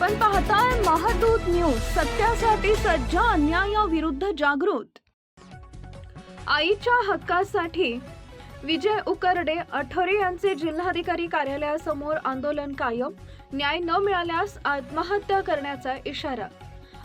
आपण पाहताय महादूत न्यूज सत्यासाठी सज्ज अन्यायाविरुद्ध जागृत. आईच्या हक्कासाठी विजय उकरडे अठोरे यांचे जिल्हाधिकारी कार्यालयासमोर आंदोलन कायम न्याय न मिळाल्यास आत्महत्या करण्याचा इशारा.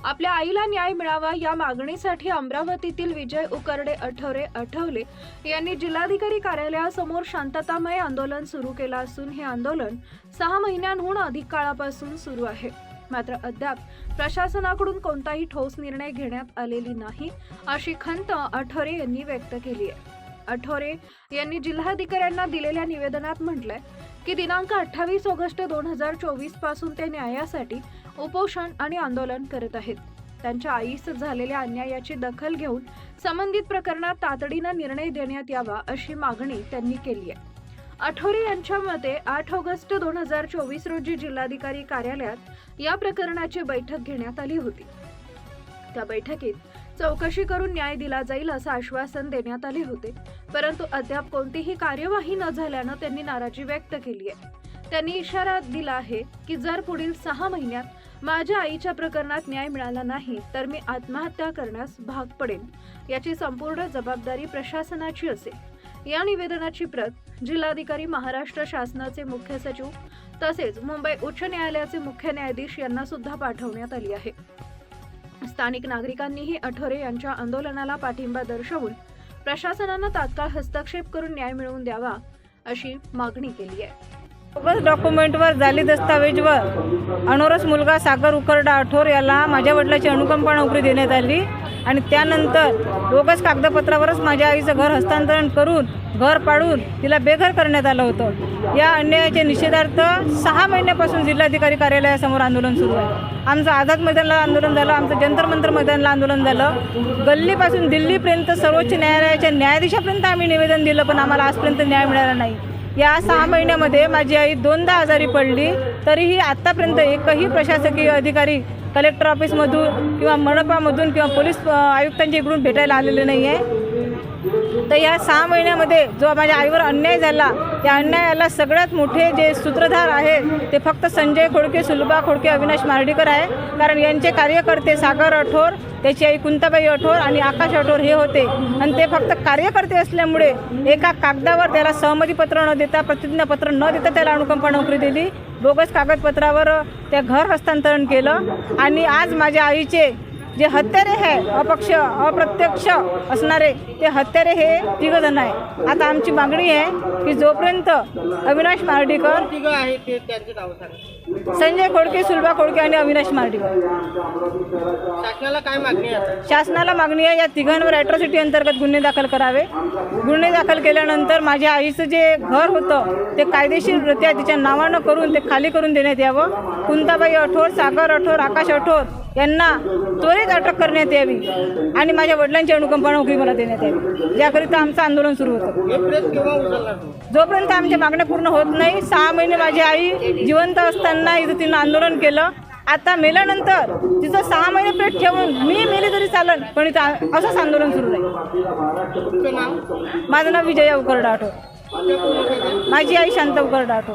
आपल्या आईला न्याय मिळावा या मागणीसाठी अमरावतीतील विजय उकरडे अठवरे आठवले. यांनी जिल्हाधिकारी कार्यालयासमोर शांततामय आंदोलन सुरू केलं असून हे आंदोलन सहा महिन्यांहून अधिक काळापासून सुरू आहे. मात्र अद्याप प्रशासनाकडून कोणताही ठोस निर्णय घेण्यात आलेली नाही अशी खंत आठवरे यांनी व्यक्त केली आहे. आठवरे यांनी जिल्हाधिकाऱ्यांना दिलेल्या निवेदनात म्हटलंय की दिनांक अठ्ठावीस ऑगस्ट दोन हजार चोवीसपासून ते न्यायासाठी उपोषण आणि आंदोलन करत आहेत. त्यांच्या आईस झालेल्या अन्यायाची दखल घेऊन संबंधित प्रकरणात तातडीनं निर्णय देण्यात यावा अशी मागणी त्यांनी केली आहे. आठवरे यांच्या मते आठ ऑगस्ट दोन हजार चोवीस रोजी जिल्हाधिकारी कार्यालयात या प्रकरणाची बैठक घेण्यात आली होती. त्या बैठकीत चौकशी करून न्याय दिला जाईल असं आश्वासन देण्यात आले होते. परंतु अद्याप कोणतीही कार्यवाही न झाल्यानं त्यांनी नाराजी व्यक्त केली आहे. त्यांनी इशारा दिला आहे की जर पुढील सहा महिन्यात माझ्या आईच्या प्रकरणात न्याय मिळाला नाही तर मी आत्महत्या करण्यास भाग पडेन याची संपूर्ण जबाबदारी प्रशासनाची असेल. या निवेदनाची प्रत जिल्हाधिकारी महाराष्ट्र शासनाचे मुख्य सचिव तसेच मुंबई उच्च न्यायालयाचे मुख्य न्यायाधीश यांना सुद्धा पाठवण्यात आली आहे. स्थानिक नागरिकांनीही अठोरे यांच्या आंदोलनाला पाठिंबा दर्शवून प्रशासनानं तात्काळ हस्तक्षेप करून न्याय मिळवून द्यावा अशी मागणी केली आहे. बोगस डॉक्युमेंटवर जाली दस्तावेजवर अनोरस मुलगा सागर उकरडा आठोर याला माझ्या वडिलाची अनुकंपा नोकरी देण्यात आली आणि त्यानंतर बोगस कागदपत्रावरच माझ्या आईचं घर हस्तांतरण करून घर पाडून तिला बेघर करण्यात आलं होतं. या अन्यायाच्या निषेधार्थ सहा महिन्यापासून जिल्हाधिकारी कार्यालयासमोर आंदोलन सुरू आहे. आमचं आझाद मैदानला आंदोलन झालं आमचं जंतर मंतर मैदानला आंदोलन झालं. गल्लीपासून दिल्लीपर्यंत सर्वोच्च न्यायालयाच्या न्यायाधीशापर्यंत आम्ही निवेदन दिलं पण आम्हाला आजपर्यंत न्याय मिळाला नाही. या सहा महिन्यामध्ये माझी आई दोनदा आजारी पडली तरीही आत्तापर्यंत एकही प्रशासकीय अधिकारी कलेक्टर ऑफिसमधून किंवा मनपामधून किंवा पोलीस आयुक्तांच्या इकडून भेटायला आलेले नाही आहे तर या सहा महिन्यामध्ये जो माझ्या आईवर अन्याय झाला त्या अन्यायाला सगळ्यात मोठे जे सूत्रधार आहेत ते फक्त संजय खोडके सुलभा खोडके अविनाश मार्डीकर आहे. कारण यांचे कार्यकर्ते सागर अठोर त्याची आई कुंताबाई अठोर आणि आकाश अठोर हे होते. आणि ते फक्त कार्यकर्ते असल्यामुळे एका कागदावर त्याला सहमतीपत्र न देता प्रतिज्ञापत्र न देता त्याला अनुकंपा नोकरी दिली. बोगस कागदपत्रावर त्या घर हस्तांतरण केलं. आणि आज माझ्या आईचे जे हत्यारे आहे अपक्ष अप्रत्यक्ष असणारे ते हत्यारे हे तिघजण आहे आता आमची मागणी आहे की जोपर्यंत अविनाश मार्डीकर तिघं आहे ते त्यांचे नाव सांगा संजय खोडके सुलभा खोडके आणि अविनाश मार्डीकर शासनाला काय मागणी आहे? शासनाला मागणी आहे या तिघांवर ॲट्रॉसिटी अंतर्गत गुन्हे दाखल करावे. गुन्हे दाखल केल्यानंतर माझ्या आईचं जे घर होतं ते कायदेशीररित्या तिच्या नावानं करून ते खाली करून देण्यात यावं. कुंताबाई अठोर सागर अठोर आकाश अठोर यांना त्वरित अटक करण्यात यावी आणि माझ्या वडिलांची अनुकंपा नोकरी मला देण्यात यावी. याकरिता आमचं आंदोलन सुरू होतं. जोपर्यंत आमच्या मागण्या पूर्ण होत नाही सहा महिने माझी आई जिवंत असताना इथं तिनं आंदोलन केलं. आता मेल्यानंतर तिचं सहा महिने पेट ठेवून मी मेली तरी चालन पण इथं असंच आंदोलन सुरू राहील. माझं नाव विजया उकरडा आठव माझी आई शांत उकरडा आठव